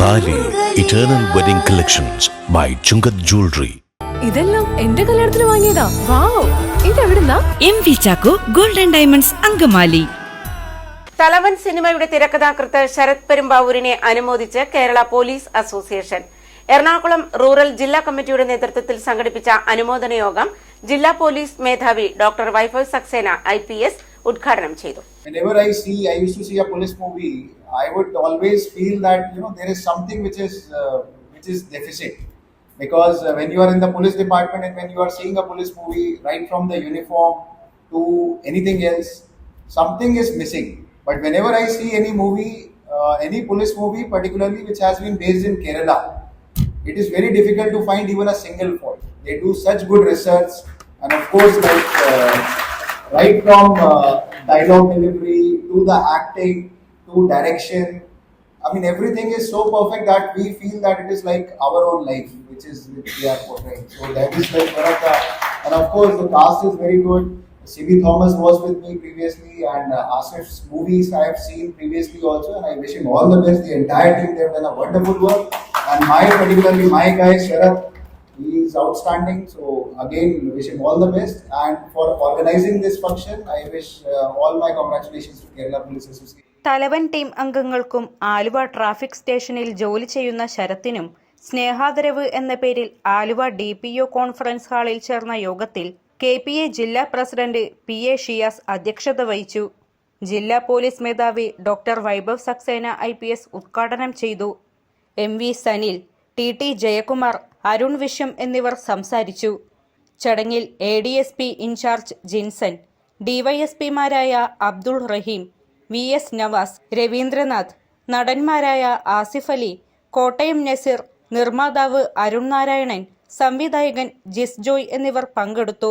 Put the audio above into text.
Thali eternal wedding collections by Chungath jewellery ഇതെല്ലാം എന്റെ കല്യാണത്തിന് വാങ്ങിയതാ. Wow ഇതെവിടുന്നാ? M V Chacko golden diamonds Angamaly. Thalavan സിനിമയുടെ തിരക്കഥാകൃത്ത് ശരത് പെരുമ്പാവൂരിനെ അനുമോദിച്ച് Kerala police association. Ernakulam rural ജില്ലാ കമ്മിറ്റിയുടെ നേതൃത്വത്തിൽ സംഘടിപ്പിച്ച അനുമോദന യോഗം ജില്ലാ പോലീസ് മേധാവി doctor Vaibhav Saxena I P S ഉദ്ഘാടനം ചെയ്തു whenever I see, I used to see a police movie, I would always feel that you know there is something which is uh, which is deficit, because uh, when you are in the police department and when you are seeing a police movie, right from the uniform to anything else, something is missing. But whenever I see any movie, uh, any police movie, particularly which has been based in Kerala, it is very difficult to find even a single fault. They do such good research, and of course, like uh, right from uh, dialogue delivery to the acting to direction. I mean, everything is so perfect that we feel that it is like our own life, which is which we are portraying. So that is like one of the, and of course, the cast is very good. C.B. Thomas was with me previously, and uh, Asif's movies I have seen previously also, and I wish him all the best. The entire team they have done a wonderful work, and my particularly my guy Sharath, he is outstanding. So again, wish him all the best. And for organizing this function, I wish uh, all my congratulations to Kerala Police Association. Thalavan team അംഗങ്ങൾക്കും Aluva traffic സ്റ്റേഷനിൽ ജോലി ചെയ്യുന്ന ശരത്തിനും സ്നേഹാദരവ് എന്ന പേരിൽ Aluva D P O conference ഹാളിൽ ചേർന്ന യോഗത്തിൽ കെ പി എ ജില്ലാ പ്രസിഡന്റ് പി എ ഷിയാസ് അധ്യക്ഷത വഹിച്ചു ജില്ലാ പോലീസ് മേധാവി doctor Vaibhav Saxena I P S ഉദ്ഘാടനം ചെയ്തു M V Sanil T T Jayakumar Arun Vishwam എന്നിവർ സംസാരിച്ചു. ചടങ്ങിൽ A D S P in charge Jinson ഡിവൈഎസ്പിമാരായ Abdul Rahim V S Navas Ravindranath നടന്മാരായ ആസിഫ് അലി കോട്ടയം നസീർ നിർമ്മാതാവ് അരുൺ നാരായണൻ സംവിധായകൻ ജിസ് ജോയ് എന്നിവർ പങ്കെടുത്തു.